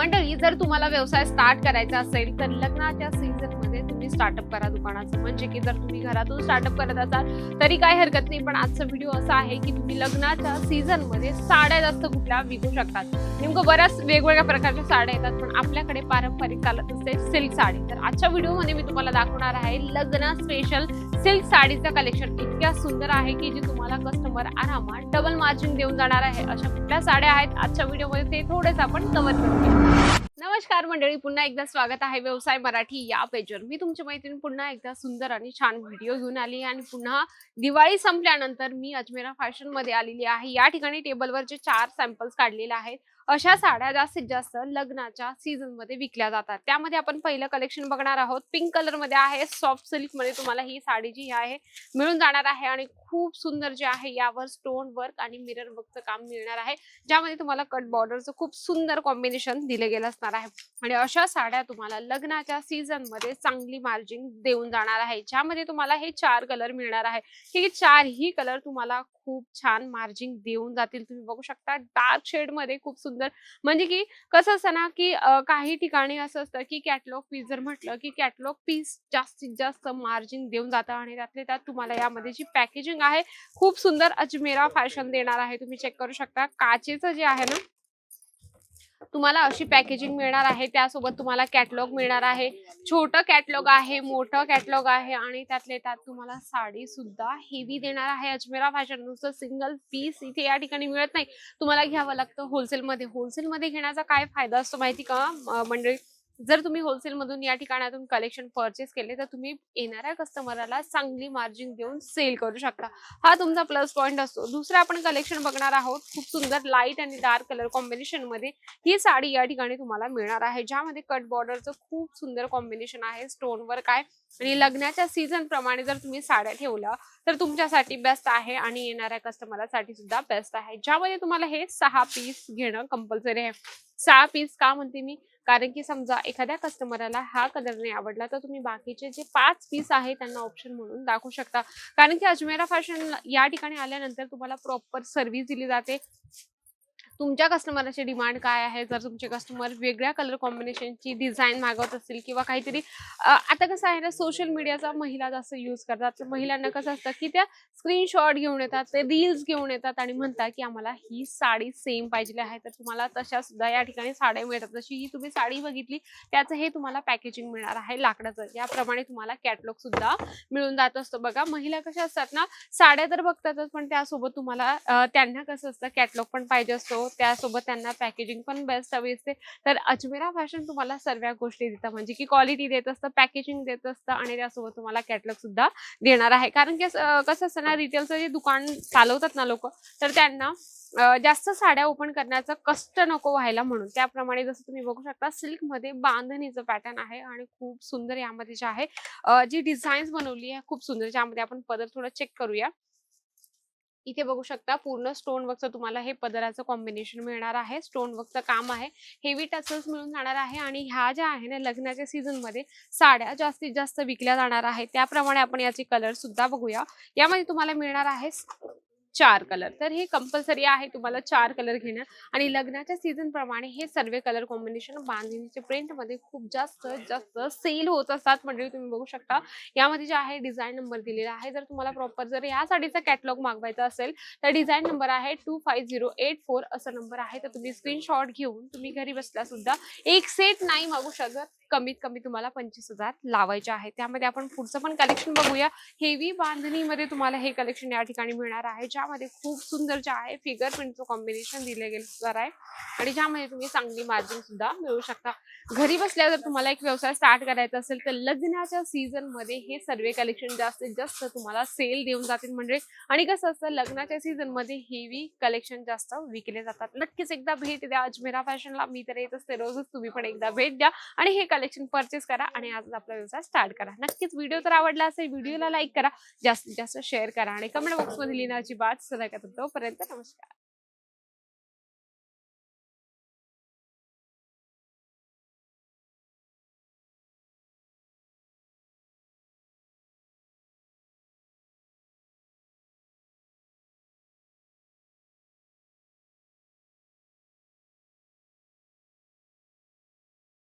ಮಂಡ್ಯ आणि जर तुम्हाला व्यवसाय स्टार्ट करायचा असेल तर लग्नाच्या सीझनमध्ये तुम्ही स्टार्टअप करा दुकानाचं. म्हणजे की जर तुम्ही घरातून स्टार्टअप करत असाल तरी काही हरकत नाही. पण आजचा व्हिडिओ असा आहे की तुम्ही लग्नाच्या सीझनमध्ये साड्या जास्त कुठल्या विकू शकतात. नेमकं बऱ्याच वेगवेगळ्या प्रकारच्या साड्या येतात पण आपल्याकडे पारंपरिक चालत असते सिल्क साडी. तर आजच्या व्हिडिओमध्ये मी तुम्हाला दाखवणार आहे लग्न स्पेशल सिल्क साडीचं कलेक्शन इतक्या सुंदर आहे की जी तुम्हाला कस्टमर आरामात डबल मार्जिन देऊन जाणार आहे. अशा कुठल्या साड्या आहेत आजच्या व्हिडिओमध्ये ते थोडेच आपण कव्हर करूया. नमस्कार मंडळी पुन्हा एकदा स्वागत आहे व्यवसाय मराठी या पेजवर. मी तुमच्या मैत्रीण पुन्हा एकदा सुंदर आणि छान व्हिडिओ घेऊन आली आणि पुन्हा दिवाळी संपल्यानंतर मी अजमेरा फॅशनमध्ये आलेली आहे. या ठिकाणी टेबलवर जे चार सॅम्पल्स काढलेले आहेत अशा साड्या जास्तीत जास्त लग्नाच्या सीझनमध्ये विकल्या जातात. त्यामध्ये आपण पहिलं कलेक्शन बघणार आहोत. पिंक कलरमध्ये आहे सॉफ्ट सिल्कमध्ये तुम्हाला ही साडी जी आहे मिळून जाणार आहे आणि खूप सुंदर जे आहे यावर स्टोन वर्क आणि मिरर वर्कचं काम मिळणार आहे. ज्यामध्ये तुम्हाला कट बॉर्डरचं खूप सुंदर कॉम्बिनेशन दिले गेलं असणार आहे. आणि अशा साड्या तुम्हाला लग्नाच्या सीझनमध्ये चांगली मार्जिन देऊन जाणार आहे. ज्यामध्ये तुम्हाला हे चार कलर मिळणार आहे. हे चारही कलर तुम्हाला खूप छान मार्जिन देऊन जातील. तुम्ही बघू शकता डार्क शेडमध्ये खूप सुंदर म्हणजे की कसं असतं ना की काही ठिकाणी असं असतं की कॅटलॉग पीस जर म्हटलं की कॅटलॉग पीस जास्तीत जास्त मार्जिन देऊन जातं आणि त्यातले त्यात तुम्हाला यामध्ये जी पॅकेजिंग आहे खूप सुंदर अजमेरा फॅशन देणार आहे. तुम्ही चेक करू शकता. काचेचं जे आहे ना तुम्हाला अशी पॅकेजिंग मिळणार आहे त्यासोबत तुम्हाला कॅटलॉग मिळणार आहे. छोटं कॅटलॉग आहे मोठं कॅटलॉग आहे आणि त्यातले त्यात तुम्हाला साडी सुद्धा हेवी देणार आहे. अजमेरा फॅशन नुसतं सिंगल पीस इथे या ठिकाणी मिळत नाही. तुम्हाला घ्यावं लागतं होलसेलमध्ये होलसेलमध्ये घेण्याचा काय फायदा असतो माहिती का? मंडळी? जर तुम्ही होलसेल मधून या ठिकाणातून कलेक्शन परचेस केले तर तुम्ही येणाऱ्या कस्टमरला चांगली मार्जिन देऊन सेल करू शकता. हा तुमचा प्लस पॉईंट असतो. दुसरं आपण कलेक्शन बघणार आहोत खूप सुंदर लाइट आणि डार्क कलर कॉम्बिनेशनमध्ये ही साडी या ठिकाणी तुम्हाला मिळणार आहे. ज्यामध्ये कट बॉर्डरचं खूप सुंदर कॉम्बिनेशन आहे. स्टोन वर काय आणि लग्नाच्या सीझन प्रमाणे जर तुम्ही साड्या ठेवल्या तर तुमच्यासाठी बेस्ट आहे आणि येणाऱ्या कस्टमरसाठी सुद्धा बेस्ट आहे. ज्यामध्ये तुम्हाला हे सहा पीस घेणं कंपल्सरी आहे. सहा पीस का म्हणते मी? कारण की समजा एखाद्या कस्टमरला हा कलर नाही आवडला तर तुम्ही बाकीचे जे पाच पीस आहे त्यांना ऑप्शन म्हणून दाखवू शकता. कारण की अजमेरा फॅशन या ठिकाणी आल्यानंतर तुम्हाला प्रॉपर सर्व्हिस दिली जाते. तुमच्या कस्टमरची डिमांड काय आहे? जर तुमचे कस्टमर वेगळ्या कलर कॉम्बिनेशनची डिझाईन मागवत असतील किंवा काहीतरी आता कसं आहे ना सोशल मीडियाचा महिला जास्त यूज करतात. महिलांना कसं असतं की त्या स्क्रीनशॉट घेऊन येतात ते रील्स घेऊन येतात आणि म्हणतात की आम्हाला ही साडी सेम पाहिजे आहे. तर तुम्हाला तशा सुद्धा या ठिकाणी साड्या मिळतात. जशी ही तुम्ही साडी बघितली त्याचं हे तुम्हाला पॅकेजिंग मिळणार आहे लाकडाचं. याप्रमाणे तुम्हाला कॅटलॉग सुद्धा मिळून जात असतो. बघा महिला कशा असतात ना साड्या तर बघतातच पण त्यासोबत तुम्हाला त्यांना कसं असतं कॅटलॉग पण पाहिजे असतो. त्यासोबत त्यांना पॅकेजिंग पण बेस्ट हवी असते. तर अजमेरा फॅशन तुम्हाला सर्व गोष्टी देतं. म्हणजे की क्वालिटी देत असतं पॅकेजिंग देत असतं आणि त्यासोबत तुम्हाला कॅटलॉग सुद्धा देणार आहे. कारण की कसं असतं ना रिटेलचं जे दुकान चालवतात ना लोक तर त्यांना जास्त साड्या ओपन करण्याचं कष्ट नको व्हायला म्हणून. त्याप्रमाणे जसं तुम्ही बघू शकता सिल्कमध्ये बांधणीचं पॅटर्न आहे आणि खूप सुंदर यामध्ये जे आहे जी डिझाईन्स बनवली आहे खूप सुंदर. ज्यामध्ये आपण पदर थोडं चेक करूया. इथे बघू शकता पूर्ण स्टोन वर्कचं तुम्हाला हे पदराचं कॉम्बिनेशन मिळणार आहे. स्टोन वर्कचं काम आहे. हेवी टचल्स मिळून जाणार आहे आणि ह्या ज्या आहे ना लग्नाच्या सीझनमध्ये साड्या जास्तीत जास्त विकल्या जाणार आहेत. त्याप्रमाणे आपण याचे कलर सुद्धा बघूया. यामध्ये तुम्हाला मिळणार आहे चार कलर तर हे कंपल्सरी आहे तुम्हाला चार कलर घेणं. आणि लग्नाच्या सीझन प्रमाणे हे सर्व कलर कॉम्बिनेशन बांधणीचे प्रिंटमध्ये खूप जास्त जास्त सेल होत असतात म्हणजे तुम्ही बघू शकता. यामध्ये जे आहे डिझाईन नंबर दिलेला आहे. जर तुम्हाला प्रॉपर जर या साडीचा कॅटलॉग मागवायचा असेल तर डिझाईन नंबर आहे two five zero eight four असा नंबर आहे. तर तुम्ही स्क्रीनशॉट घेऊन तुम्ही घरी बसल्या सुद्धा एक सेट नाही मागू शकत. कमीत कमी तुम्हाला पंचवीस हजार लावायचे आहे त्यामध्ये आपण पुढचं पण कलेक्शन बघूया. हेवी बांधणीमध्ये तुम्हाला हे कलेक्शन या ठिकाणी मिळणार आहे. ज्यामध्ये खूप सुंदर जे आहे फिगर प्रिंटचं कॉम्बिनेशन दिले गेलं आहे. आणि ज्यामध्ये तुम्ही चांगली मार्जिन सुद्धा मिळू शकता. घरी बसल्या जर तुम्हाला एक व्यवसाय स्टार्ट करायचा असेल तर लग्नाच्या सीझनमध्ये हे सर्व कलेक्शन जास्तीत जास्त तुम्हाला सेल देऊन जातील. म्हणजे आणि कसं असतं लग्नाच्या सीझनमध्ये हेवी कलेक्शन जास्त विकले जातात. नक्कीच एकदा भेट द्या. अजमेरा फॅशनला मी तर येत असते. रोजच तुम्ही पण एकदा भेट द्या. आणि हे कलेक्शन परचेस करा आणि आज आपला व्यवसाय स्टार्ट करा. नक्कीच व्हिडिओ तर आवडला असेल व्हिडिओला लाईक करा. जास्तीत जास्त शेअर करा आणि कमेंट बॉक्समध्ये लिहिण्याची बात सदा करतो तोपर्यंत नमस्कार.